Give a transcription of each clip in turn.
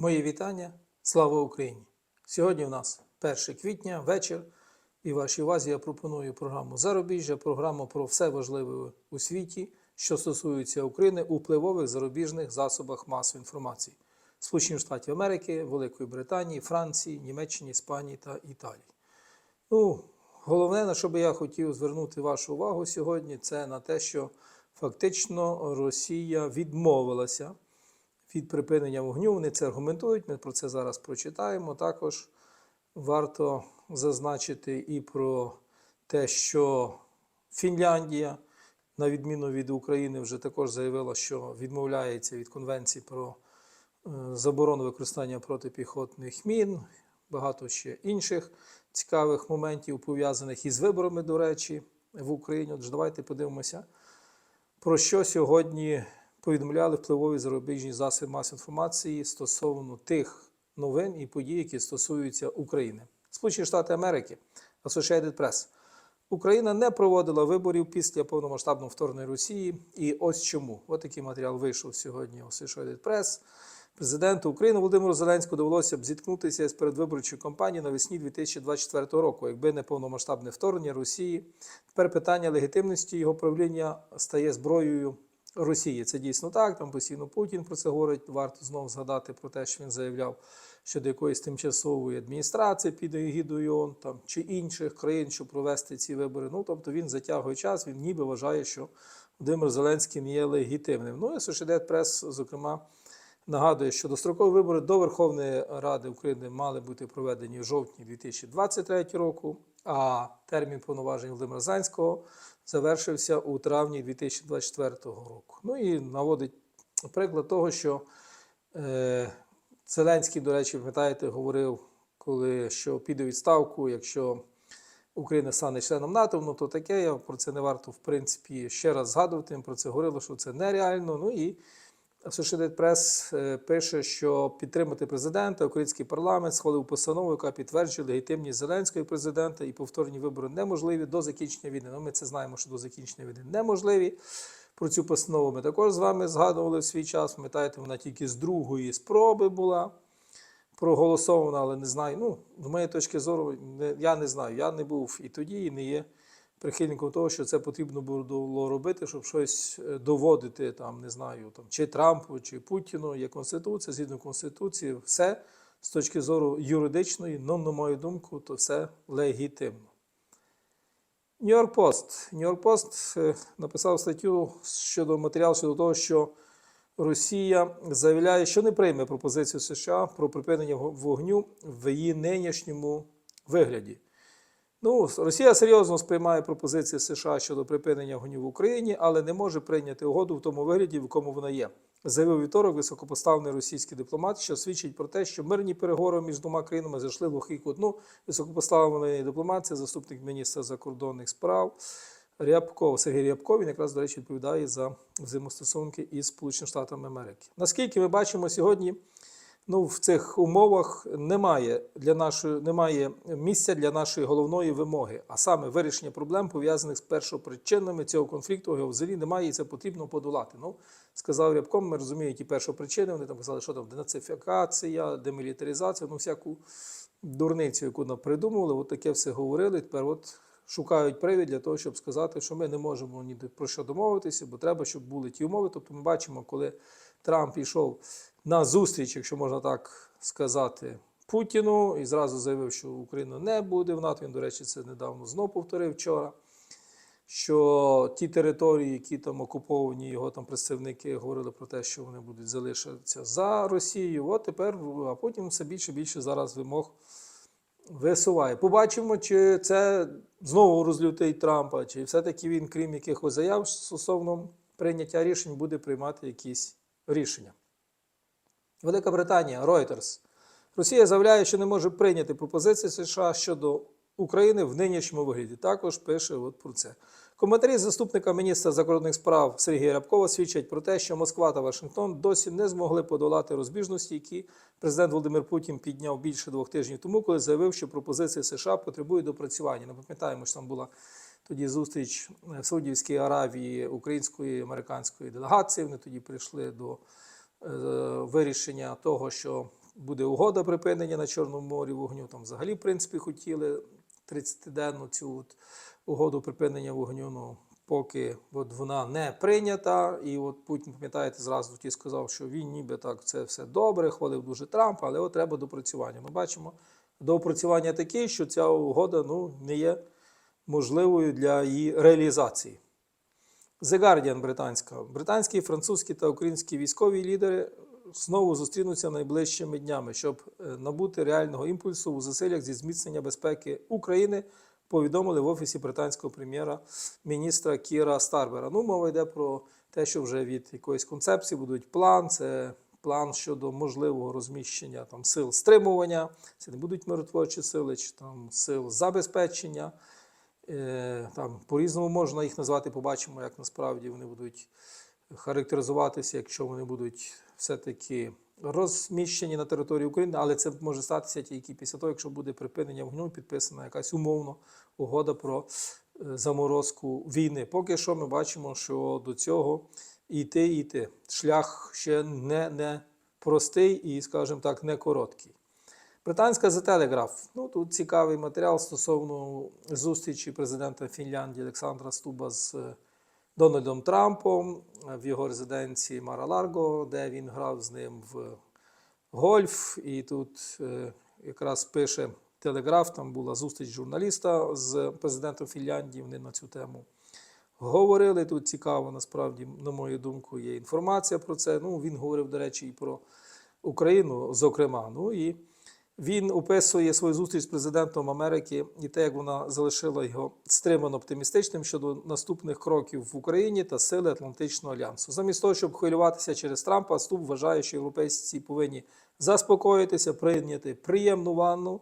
Мої вітання. Слава Україні! Сьогодні у нас 1 квітня, вечір, і вашій увазі я пропоную програму Зарубіжжя, програму про все важливе у світі, що стосується України у впливових зарубіжних засобах масової інформації Сполучених Штатів Америки, Великої Британії, Франції, Німеччини, Іспанії та Італії. Ну, головне, на що би я хотів звернути вашу увагу сьогодні, це на те, що фактично Росія відмовилася від припинення вогню. Вони це аргументують. Ми про це зараз прочитаємо. Також варто зазначити і про те, що Фінляндія, на відміну від України, вже також заявила, що відмовляється від конвенції про е, заборону використання протипіхотних мін, багато ще інших цікавих моментів, пов'язаних із виборами, до речі, в Україні. Отже, давайте подивимося, про що сьогодні повідомляли впливові зарубіжні засоби масової інформації стосовно тих новин і подій, які стосуються України. Сполучені Штати Америки, Associated Press. Україна не проводила виборів після повномасштабного вторгнення Росії. І ось чому. Ось такий матеріал вийшов сьогодні у Associated Press. Президенту України Володимиру Зеленському довелося б зіткнутися з передвиборчою кампанією навесні 2024 року, якби не повномасштабне вторгнення Росії. Тепер питання легітимності його правління стає зброєю Росії. Це дійсно так. Там постійно Путін про це говорить. Варто знову згадати про те, що він заявляв щодо якоїсь тимчасової адміністрації під егідою ООН, там чи інших країн, щоб провести ці вибори. Ну тобто він затягує час. Він ніби вважає, що Володимир Зеленський не є легітимним. Ну і Associated Press, зокрема. Нагадує, що дострокові вибори до Верховної Ради України мали бути проведені в жовтні 2023 року, а термін повноважень Володимира Зеленського завершився у травні 2024 року. Ну і наводить приклад того, що е, Зеленський, до речі, пам'ятаєте, говорив, коли що піде відставку, якщо Україна стане членом НАТО, ну то таке, я про це не варто, в принципі, ще раз згадувати. Про це говорило, що це нереально. Ну і Associated Press е, пише, що підтримати президента, український парламент схвалив постанову, яка підтверджує легітимність Зеленського президента і повторні вибори неможливі до закінчення війни. Ну, ми це знаємо, що до закінчення війни неможливі. Про цю постанову ми також з вами згадували в свій час. Пам'ятаєте, вона тільки з другої спроби була проголосована, але не знаю. Ну, з моєї точки зору, я не знаю. Я не був і тоді, і не є прихильником того, що це потрібно було робити, щоб щось е, доводити, там, не знаю, там, чи Трампу, чи Путіну. Є Конституція, згідно Конституції, все з точки зору юридичної, ну, на мою думку, то все легітимно. Нью-Йорк Пост. Нью-Йорк Пост е, написав статтю щодо матеріалу щодо того, що Росія заявляє, що не прийме пропозицію США про припинення вогню в її нинішньому вигляді. Ну, Росія серйозно сприймає пропозиції США щодо припинення вогню в Україні, але не може прийняти угоду в тому вигляді, в якому вона є. Заявив вівторок високопоставлений російський дипломат, що свідчить про те, що мирні переговори між двома країнами зайшли в глухий кут. Ну, високопоставлений дипломат, це заступник міністра закордонних справ Рябков. Сергій Рябков, він якраз, до речі, відповідає за взаємостосунки із Сполученими Штатами Америки. Наскільки ми бачимо сьогодні, ну, в цих умовах немає для нашої немає місця для нашої головної вимоги, а саме вирішення проблем пов'язаних з першопричинами цього конфлікту. Його взагалі немає, і це потрібно подолати. Ну сказав Рябком, ми розуміємо ті першопричини. Вони там казали, що там денацифікація, демілітаризація, ну всяку дурницю, яку нам придумували. От таке все говорили. Тепер от. Шукають привід для того, щоб сказати, що ми не можемо ні про що домовитися, бо треба, щоб були ті умови. Тобто ми бачимо, коли Трамп пішов на зустріч, якщо можна так сказати, Путіну і зразу заявив, що Україна не буде в НАТО. Він, до речі, це недавно знов повторив вчора. Що ті території, які там окуповані, його там представники говорили про те, що вони будуть залишатися за Росією. От тепер, а потім все більше і більше зараз вимог висуває. Побачимо, чи це знову розлютить Трампа, чи все-таки він, крім якихось заяв стосовно прийняття рішень, буде приймати якісь рішення. Велика Британія, Reuters. Росія заявляє, що не може прийняти пропозиції США щодо України в нинішньому вигляді. Також пише от про це. Коментарі заступника міністра закордонних справ Сергія Рябкова свідчать про те, що Москва та Вашингтон досі не змогли подолати розбіжності, які президент Володимир Путін підняв більше двох тижнів тому, коли заявив, що пропозиції США потребують допрацювання. Ми пам'ятаємо, що там була тоді зустріч в Саудівській Аравії української американської делегації. Вони тоді прийшли до е, вирішення того, що буде угода припинення на Чорному морі вогню. Там взагалі, в принципі, хотіли 30-денну цю от угоду припинення вогню. Ну, поки от вона не прийнята. І от Путін, пам'ятаєте, зразу тоді сказав, що він ніби так це все добре, хвалив дуже Трампа, але от треба допрацювання. Ми бачимо, допрацювання таке, що ця угода ну, не є можливою для її реалізації. The Guardian британська. Британські, французькі та українські військові лідери знову зустрінуться найближчими днями, щоб е, набути реального імпульсу у зусиллях зі зміцнення безпеки України, повідомили в офісі британського прем'єра міністра Кіра Старбера. Ну, мова йде про те, що вже від якоїсь концепції будуть план. Це план щодо можливого розміщення там сил стримування. Це не будуть миротворчі сили, чи там сил забезпечення. Е, Там по-різному можна їх назвати, побачимо, як насправді вони будуть характеризуватися, якщо вони будуть все-таки розміщені на території України, але це може статися тільки після того, якщо буде припинення вогню, підписана якась умовно угода про е, заморозку війни. Поки що ми бачимо, що до цього йти, йти. Шлях ще не, не простий і, скажімо так, не короткий. Британська The Telegraph. Ну, тут цікавий матеріал стосовно зустрічі президента Фінляндії Олександра Стуба з е, Дональдом Трампом в його резиденції Мара-Ларго, де він грав з ним в гольф. І тут е, якраз пише Телеграф, там була зустріч журналіста з президентом Фінляндії. Вони на цю тему говорили. Тут цікаво, насправді, на мою думку, є інформація про це. Ну, він говорив, до речі, і про Україну, зокрема. Ну і він описує свою зустріч з президентом Америки і те, як вона залишила його стримано оптимістичним щодо наступних кроків в Україні та сили Атлантичного альянсу. Замість того, щоб хвилюватися через Трампа, Ступ вважає, що європейці повинні заспокоїтися, прийняти приємну ванну,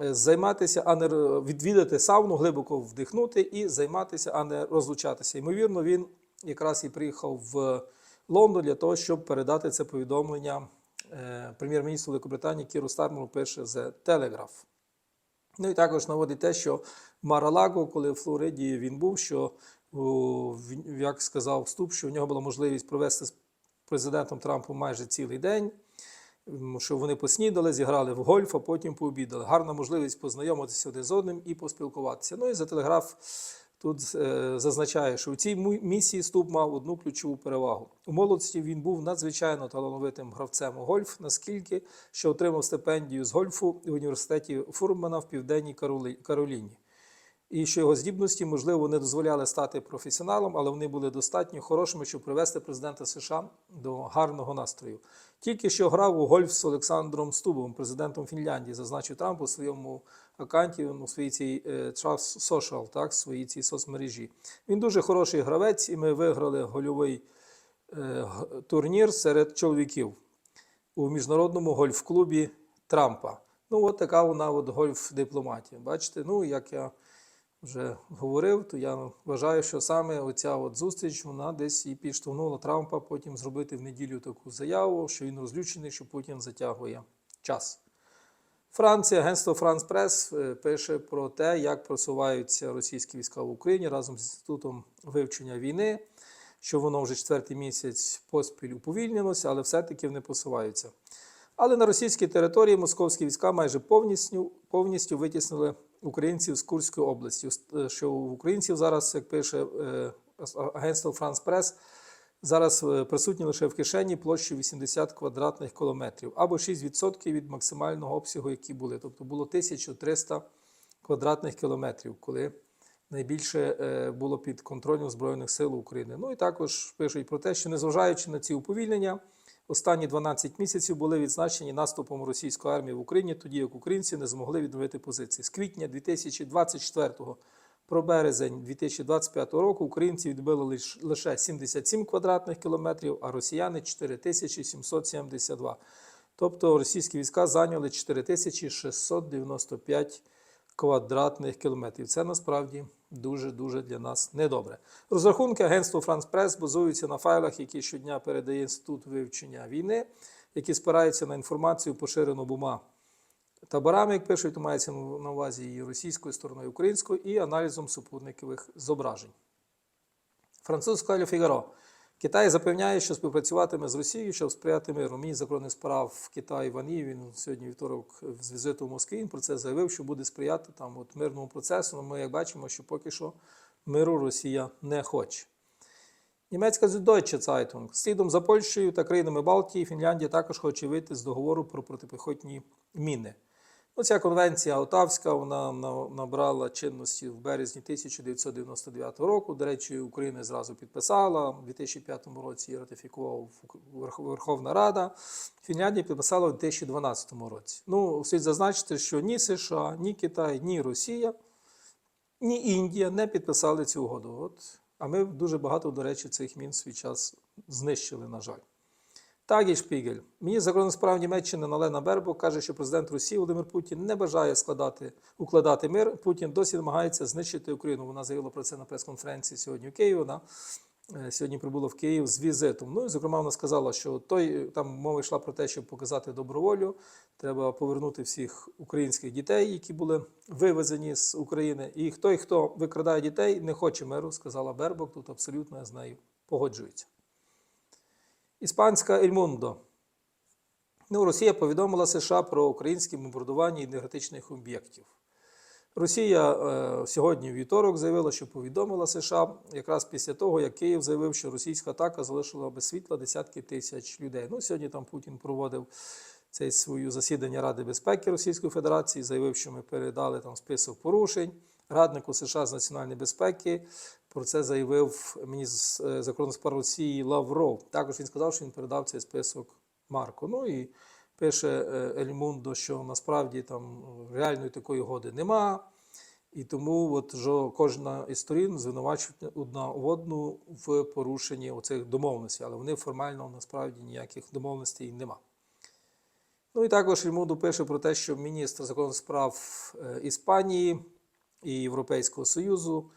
е, займатися, а не відвідати сауну, глибоко вдихнути і займатися, а не розлучатися. Ймовірно, він якраз і приїхав в Лондон для того, щоб передати це повідомлення е, прем'єр-міністру Великобританії Кіру Стармеру пише The Telegraph. Ну і також наводить те, що Маралаго, коли в Флориді він був, що, як сказав Ступ, що в нього була можливість провести з президентом Трампом майже цілий день, що вони поснідали, зіграли в гольф, а потім пообідали. Гарна можливість познайомитися один з одним і поспілкуватися. Ну і за телеграф тут е, зазначає, що у цій місії Ступ мав одну ключову перевагу. У молодості він був надзвичайно талановитим гравцем у гольф, наскільки що отримав стипендію з гольфу в університеті Фурмана в Південній Кароліні. І що його здібності, можливо, не дозволяли стати професіоналом, але вони були достатньо хорошими, щоб привести президента США до гарного настрою. Тільки що грав у гольф з Олександром Стубовим, президентом Фінляндії, зазначив Трамп у своєму аккаунті, ну, у своїй цій е, Trust Social, так, своїй цій соцмережі. Він дуже хороший гравець, і ми виграли гольовий е, турнір серед чоловіків у міжнародному гольф-клубі Трампа. Ну, от така вона от гольф-дипломатія. Бачите, ну, як я вже говорив, то я вважаю, що саме оця от зустріч вона десь і підштовхнула Трампа потім зробити в неділю таку заяву, що він розлючений, що Путін затягує час. Франція, агентство Франс Прес е, пише про те, як просуваються російські війська в Україні разом з інститутом вивчення війни, що воно вже четвертий місяць поспіль уповільнилося, але все-таки вони посуваються. Але на російській території московські війська майже повністю, повністю витіснили українців з Курської області. Е, Що у українців зараз, як пише е, агентство Франс Прес, зараз е, присутні лише в кишені площі 80 квадратних кілометрів або 6% від максимального обсягу, які були. Тобто було 1300 квадратних кілометрів, коли найбільше було під контролем Збройних сил України. Ну і також пишуть про те, що незважаючи на ці уповільнення, останні 12 місяців були відзначені наступом російської армії в Україні, тоді як українці не змогли відновити позиції. З квітня 2024 про березень 2025 року українці відбили лиш- лише 77 квадратних кілометрів, а росіяни 4772. Тобто російські війська зайняли 4695 квадратних кілометрів. Це насправді дуже-дуже для нас недобре. Розрахунки агентства Франс Прес базуються на файлах, які щодня передає Інститут вивчення війни, які спираються на інформацію, поширену обома таборами, як пишуть, то мається на увазі і російською стороною, і українською, і аналізом супутникових зображень. Французька Ле Фігаро. Китай запевняє, що співпрацюватиме з Росією, щоб сприяти миру. Міністр закордонних справ в Китаї Ван Ї, він сьогодні вівторок з візиту в Москві він про це заявив, що буде сприяти там от мирному процесу. Ну, ми як бачимо, що поки що миру Росія не хоче. Німецька Süddeutsche Zeitung. Слідом за Польщею та країнами Балтії Фінляндія також хоче вийти з договору про протипіхотні міни. Ну, ця конвенція Отавська вона набрала чинності в березні 1999 року. До речі, Україна зразу підписала. У 2005 році її ратифікував Верховна Рада. Фінляндія підписала у 2012 році. Ну, слід зазначити, що ні США, ні Китай, ні Росія, ні Індія не підписали цю угоду. От, а ми дуже багато, до речі, цих мін свій час знищили, на жаль. Тагі Шпігель. Міністр закордонних справ Німеччини Налена Бербо каже, що президент Росії Володимир Путін не бажає складати, укладати мир. Путін досі намагається знищити Україну. Вона заявила про це на прес-конференції сьогодні в Києві. Вона е, сьогодні прибула в Київ з візитом. Ну і зокрема, вона сказала, що той там мова йшла про те, щоб показати доброволю. Треба повернути всіх українських дітей, які були вивезені з України. І той, хто викрадає дітей, не хоче миру, сказала Бербок. Тут абсолютно я з нею погоджується. Іспанська Ельмундо. Ну, Росія повідомила США про українське бомбардування енергетичних об'єктів. Росія е, сьогодні, вівторок, заявила, що повідомила США якраз після того, як Київ заявив, що російська атака залишила без світла десятки тисяч людей. Ну, сьогодні там Путін проводив це своє засідання Ради безпеки Російської Федерації, заявив, що ми передали там список порушень. Раднику США з національної безпеки про це заявив міністр е, закордонних справ Росії Лавров. Також він сказав, що він передав цей список Марку. Ну і пише е, Ель Мундо, що насправді там е, реальної такої угоди нема. І тому от кожна із сторін звинувачує одна одну в порушенні оцих домовленостей, але вони формально насправді ніяких домовленостей нема. Ну і також Ельмуду пише про те, що міністр закордонних справ Іспанії і Європейського Союзу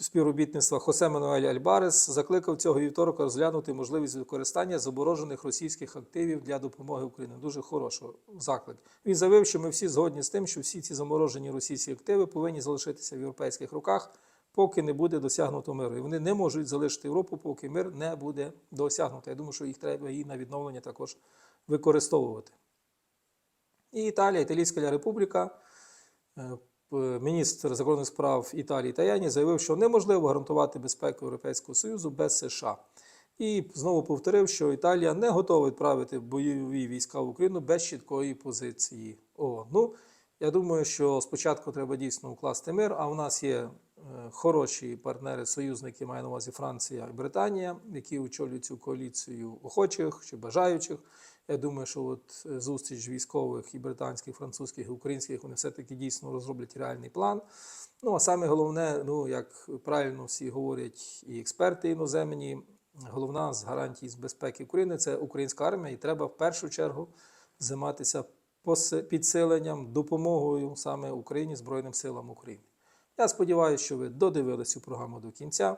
співробітництва Хосе Мануель Альбарес закликав цього вівторка розглянути можливість використання заборожених російських активів для допомоги Україні. Дуже хороший заклик. Він заявив, що ми всі згодні з тим, що всі ці заморожені російські активи повинні залишитися в європейських руках, поки не буде досягнуто миру. І вони не можуть залишити Європу, поки мир не буде досягнуто. Я думаю, що їх треба і на відновлення також використовувати. І Італія, Італійська Республіка. Е, Міністр закордонних справ Італії Таяні заявив, що неможливо гарантувати безпеку Європейського Союзу без США. І знову повторив, що Італія не готова відправити бойові війська в Україну без чіткої позиції ООН. Ну, я думаю, що спочатку треба дійсно укласти мир, а в нас є хороші партнери, союзники, маю на увазі Франція і Британія, які очолюють цю коаліцію охочих чи бажаючих. Я думаю, що от е, зустріч військових і британських, французьких, і українських вони все-таки дійсно розроблять реальний план. Ну а саме головне, ну як правильно всі говорять, і експерти іноземні, головна з гарантій з безпеки України це українська армія, і треба в першу чергу займатися підсиленням, допомогою саме Україні, Збройним силам України. Я сподіваюся, що ви додивились цю програму до кінця.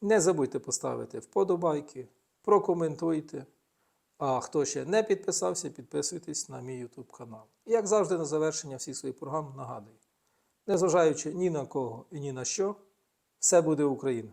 Не забудьте поставити вподобайки, прокоментуйте. А хто ще не підписався, підписуйтесь на мій YouTube канал. І як завжди, на завершення всіх своїх програм нагадую: незважаючи ні на кого і ні на що, все буде Україна.